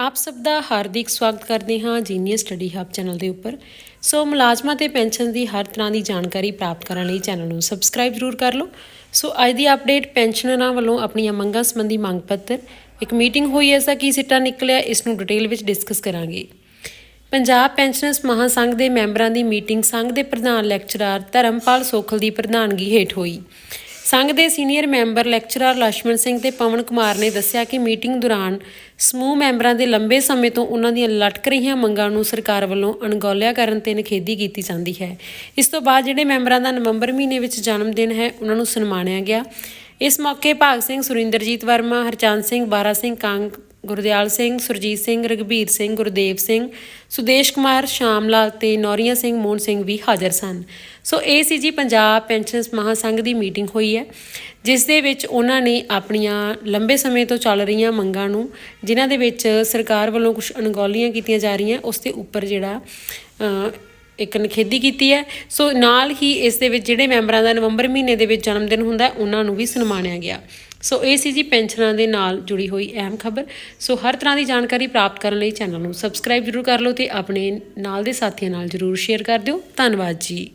ਆਪ ਸਭ ਦਾ ਹਾਰਦਿਕ ਸਵਾਗਤ ਕਰਦੇ ਹਾਂ ਜੀਨੀਅਸ ਸਟੱਡੀ ਹੱਬ ਚੈਨਲ ਦੇ ਉੱਪਰ। ਸੋ ਮੁਲਾਜ਼ਮਾਂ ਤੇ ਪੈਨਸ਼ਨ ਦੀ ਹਰ ਤਰ੍ਹਾਂ ਦੀ ਜਾਣਕਾਰੀ ਪ੍ਰਾਪਤ ਕਰਨ ਲਈ ਚੈਨਲ ਨੂੰ ਸਬਸਕ੍ਰਾਈਬ ਜ਼ਰੂਰ ਕਰ ਲਓ। ਸੋ ਅੱਜ ਦੀ ਅਪਡੇਟ ਪੈਨਸ਼ਨਰਾਂ ਵੱਲੋਂ ਆਪਣੀਆਂ ਮੰਗਾਂ ਸੰਬੰਧੀ ਮੰਗ ਪੱਤਰ। ਇੱਕ ਮੀਟਿੰਗ ਹੋਈ ਐਸਾ ਕੀ ਸਿੱਟਾ ਨਿਕਲਿਆ, ਇਸ ਨੂੰ ਡਿਟੇਲ ਵਿੱਚ ਡਿਸਕਸ ਕਰਾਂਗੇ। ਪੰਜਾਬ ਪੈਨਸ਼ਨਰਸ ਮਹਾਸੰਘ ਦੇ ਮੈਂਬਰਾਂ ਦੀ ਮੀਟਿੰਗ ਸੰਘ ਦੇ ਪ੍ਰਧਾਨ ਲੈਕਚਰਾਰ ਧਰਮਪਾਲ ਸੋਖਲ ਦੀ ਪ੍ਰਧਾਨਗੀ ਹੇਠ ਹੋਈ। ਸੰਘ ਦੇ senior member lecturer Lakshman Singh ਤੇ ਪਵਨ ਕੁਮਾਰ ਨੇ ਦੱਸਿਆ ਕਿ ਮੀਟਿੰਗ ਦੌਰਾਨ ਸਮੂਹ ਮੈਂਬਰਾਂ ਦੇ ਲੰਬੇ ਸਮੇਂ ਤੋਂ ਉਹਨਾਂ ਦੀਆਂ ਲਟਕ ਰਹੀਆਂ ਮੰਗਾਂ ਨੂੰ ਸਰਕਾਰ ਵੱਲੋਂ ਅਣਗੌਲਿਆ ਕਰਨ ਤੇ ਨਿਖੇਧੀ ਕੀਤੀ ਜਾਂਦੀ ਹੈ। ਇਸ ਤੋਂ ਬਾਅਦ ਜਿਹੜੇ ਮੈਂਬਰਾਂ ਦਾ ਨਵੰਬਰ ਮਹੀਨੇ ਵਿੱਚ ਜਨਮ ਦਿਨ ਹੈ, ਉਹਨਾਂ ਨੂੰ ਸਨਮਾਨਿਆ ਗਿਆ। ਇਸ ਮੌਕੇ ਭਾਗ ਸਿੰਘ, ਸੁਰਿੰਦਰਜੀਤ ਵਰਮਾ, ਹਰਚੰਦ ਸਿੰਘ, ਬਾਰਾ ਸਿੰਘ, ਕਾਂਗ ਗੁਰਦਿਆਲ ਸਿੰਘ, ਸੁਰਜੀਤ ਸਿੰਘ ਰਗਵੀਰ ਸਿੰਘ, ਗੁਰਦੇਵ ਸਿੰਘ, ਸੁਦੇਸ਼ ਕੁਮਾਰ ਸ਼ਾਮ ਲਾਲ ਤੇ ਨੌਰੀਆ ਸਿੰਘ, ਮੋਹਨ ਸਿੰਘ ਵੀ ਹਾਜ਼ਰ ਸਨ। ਸੋ ਇਹ ਸੀ ਜੀ ਪੰਜਾਬ ਪੈਨਸ਼ਨਸ ਮਹਾਸੰਘ ਦੀ ਮੀਟਿੰਗ ਹੋਈ ਹੈ, ਜਿਸ ਦੇ ਵਿੱਚ ਉਹਨਾਂ ਨੇ ਆਪਣੀਆਂ ਲੰਬੇ ਸਮੇਂ ਤੋਂ ਚੱਲ ਰਹੀਆਂ ਮੰਗਾਂ ਨੂੰ, ਜਿਨ੍ਹਾਂ ਦੇ ਵਿੱਚ ਸਰਕਾਰ ਵੱਲੋਂ ਕੁਝ ਅਣਗੌਲੀਆਂ ਕੀਤੀਆਂ ਜਾ ਰਹੀਆਂ, ਉਸ ਦੇ ਉੱਪਰ ਜਿਹੜਾ ਇੱਕ ਨਿਖੇਧੀ ਕੀਤੀ ਹੈ। ਸੋ ਨਾਲ ਹੀ ਇਸ ਦੇ ਵਿੱਚ ਜਿਹੜੇ ਮੈਂਬਰਾਂ ਦਾ ਨਵੰਬਰ ਮਹੀਨੇ ਦੇ ਵਿੱਚ ਜਨਮ ਦਿਨ ਹੁੰਦਾ ਉਹਨਾਂ ਨੂੰ ਵੀ ਸਨਮਾਨਿਆ ਗਿਆ। ਸੋ ਇਹ ਸੀ ਜੀ ਪੈਨਸ਼ਨਾਂ ਦੇ ਨਾਲ ਜੁੜੀ ਹੋਈ ਅਹਿਮ ਖਬਰ। ਸੋ ਹਰ ਤਰ੍ਹਾਂ ਦੀ ਜਾਣਕਾਰੀ ਪ੍ਰਾਪਤ ਕਰਨ ਲਈ ਚੈਨਲ ਨੂੰ ਸਬਸਕ੍ਰਾਈਬ ਜ਼ਰੂਰ ਕਰ ਲਓ ਤੇ ਆਪਣੇ ਨਾਲ ਦੇ ਸਾਥੀਆਂ ਨਾਲ ਜ਼ਰੂਰ ਸ਼ੇਅਰ ਕਰ ਦਿਓ। ਧੰਨਵਾਦ ਜੀ।